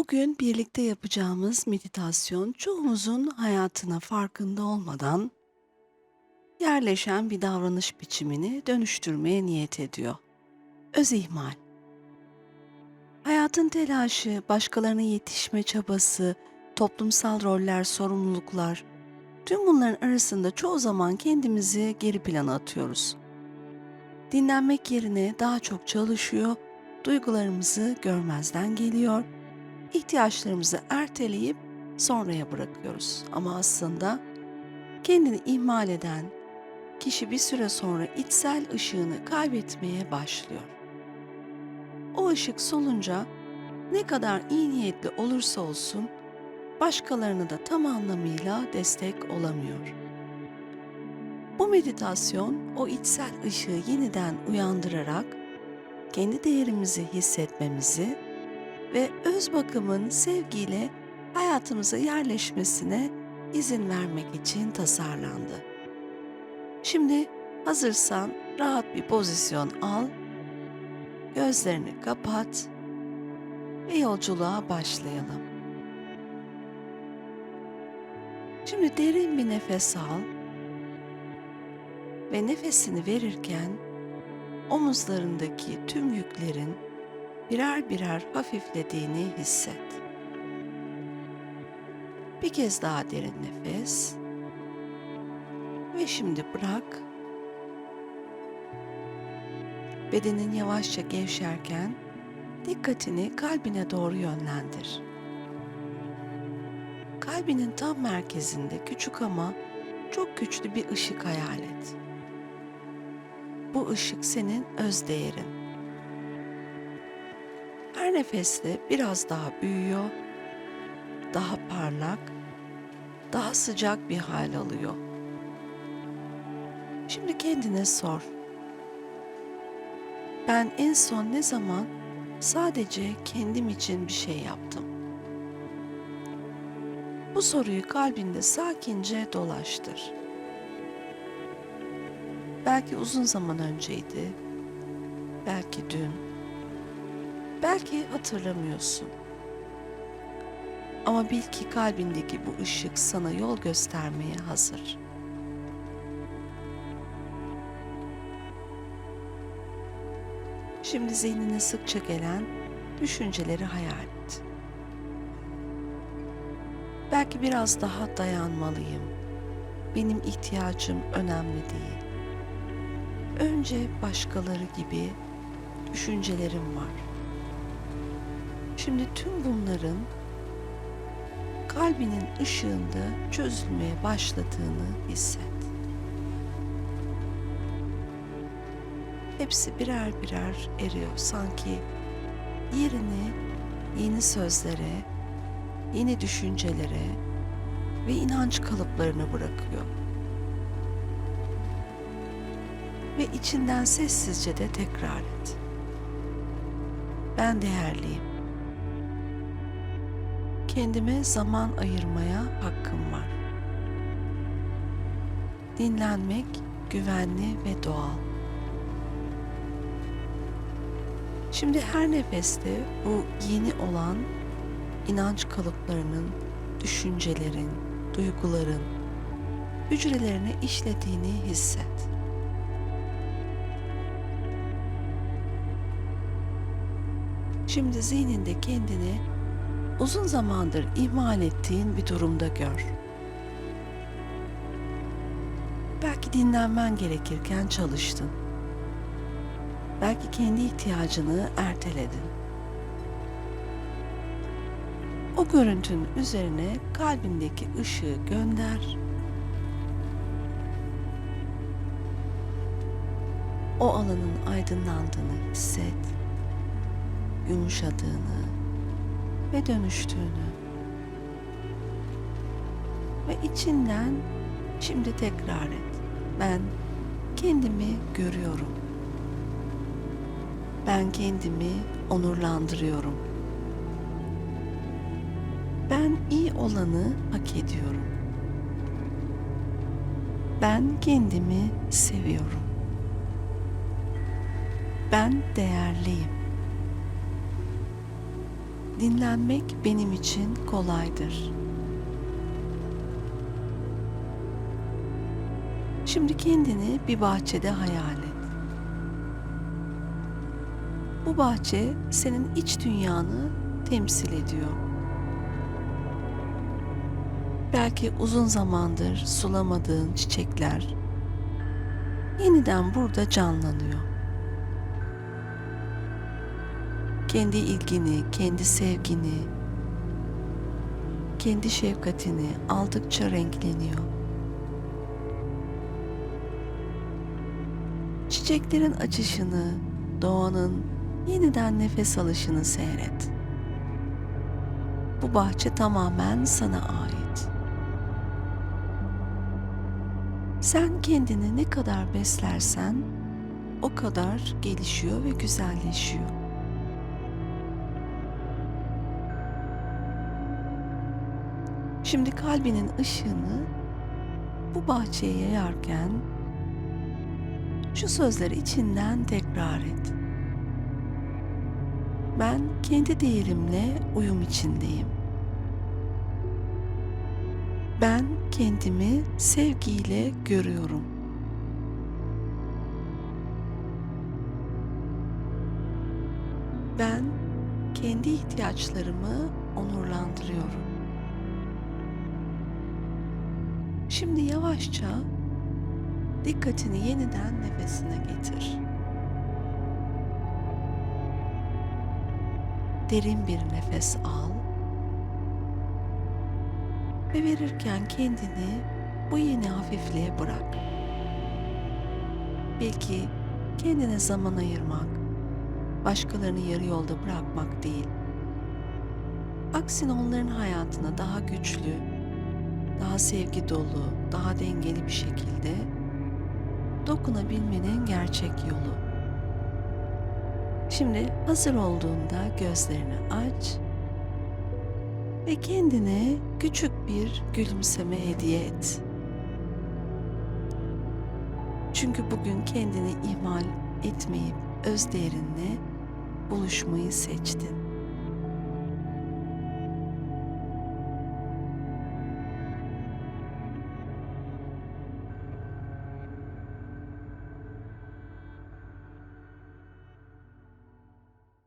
Bugün birlikte yapacağımız meditasyon çoğumuzun hayatına farkında olmadan yerleşen bir davranış biçimini dönüştürmeye niyet ediyor. Öz ihmal. Hayatın telaşı, başkalarına yetişme çabası, toplumsal roller, sorumluluklar, tüm bunların arasında çoğu zaman kendimizi geri plana atıyoruz. Dinlenmek yerine daha çok çalışıyor, duygularımızı görmezden geliyor, ihtiyaçlarımızı erteleyip sonraya bırakıyoruz. Ama aslında kendini ihmal eden kişi bir süre sonra içsel ışığını kaybetmeye başlıyor. O ışık solunca ne kadar iyi niyetli olursa olsun başkalarına da tam anlamıyla destek olamıyor. Bu meditasyon o içsel ışığı yeniden uyandırarak kendi değerimizi hissetmemizi ve öz bakımın sevgiyle hayatımıza yerleşmesine izin vermek için tasarlandı. Şimdi hazırsan rahat bir pozisyon al, gözlerini kapat ve yolculuğa başlayalım. Şimdi derin bir nefes al ve nefesini verirken omuzlarındaki tüm birer birer hafiflediğini hisset. Bir kez daha derin nefes ve şimdi bırak. Bedenin yavaşça gevşerken dikkatini kalbine doğru yönlendir. Kalbinin tam merkezinde küçük ama çok güçlü bir ışık hayal et. Bu ışık senin öz değerin. Her nefeste biraz daha büyüyor, daha parlak, daha sıcak bir hal alıyor. Şimdi kendine sor. Ben en son ne zaman sadece kendim için bir şey yaptım? Bu soruyu kalbinde sakince dolaştır. Belki uzun zaman önceydi, belki dün, belki hatırlamıyorsun. Ama bil ki kalbindeki bu ışık sana yol göstermeye hazır. Şimdi zihnine sıkça gelen düşünceleri hayal et. Belki biraz daha dayanmalıyım. Benim ihtiyacım önemli değil. Önce başkaları gibi düşüncelerim var. Şimdi tüm bunların kalbinin ışığında çözülmeye başladığını hisset. Hepsi birer birer eriyor sanki yerini yeni sözlere, yeni düşüncelere ve inanç kalıplarına bırakıyor. Ve içinden sessizce de tekrar et. Ben değerliyim. Kendime zaman ayırmaya hakkım var. Dinlenmek güvenli ve doğal. Şimdi her nefeste bu yeni olan inanç kalıplarının, düşüncelerin, duyguların hücrelerine işlediğini hisset. Şimdi zihninde kendini uzun zamandır ihmal ettiğin bir durumda gör. Belki dinlenmen gerekirken çalıştın. Belki kendi ihtiyacını erteledin. O görüntünün üzerine kalbindeki ışığı gönder. O alanın aydınlandığını hisset, yumuşadığını ve dönüştüğünü. Ve içinden şimdi tekrar et. Ben kendimi görüyorum. Ben kendimi onurlandırıyorum. Ben iyi olanı hak ediyorum. Ben kendimi seviyorum. Ben değerliyim. Dinlenmek benim için kolaydır. Şimdi kendini bir bahçede hayal et. Bu bahçe senin iç dünyanı temsil ediyor. Belki uzun zamandır sulamadığın çiçekler yeniden burada canlanıyor. Kendi ilgini, kendi sevgini, kendi şefkatini aldıkça renkleniyor. Çiçeklerin açışını, doğanın yeniden nefes alışını seyret. Bu bahçe tamamen sana ait. Sen kendini ne kadar beslersen o kadar gelişiyor ve güzelleşiyor. Şimdi kalbinin ışığını bu bahçeye yayarken şu sözleri içinden tekrar et. Ben kendi değerimle uyum içindeyim. Ben kendimi sevgiyle görüyorum. Ben kendi ihtiyaçlarımı Şimdi yavaşça dikkatini yeniden nefesine getir. Derin bir nefes al ve verirken kendini bu yeni hafifliğe bırak. Belki kendine zaman ayırmak, başkalarını yarı yolda bırakmak değil. Aksine onların hayatına daha güçlü, daha sevgi dolu, daha dengeli bir şekilde dokunabilmenin gerçek yolu. Şimdi hazır olduğunda gözlerini aç ve kendine küçük bir gülümseme hediye et. Çünkü bugün kendini ihmal etmeyip öz değerinle buluşmayı seçtin.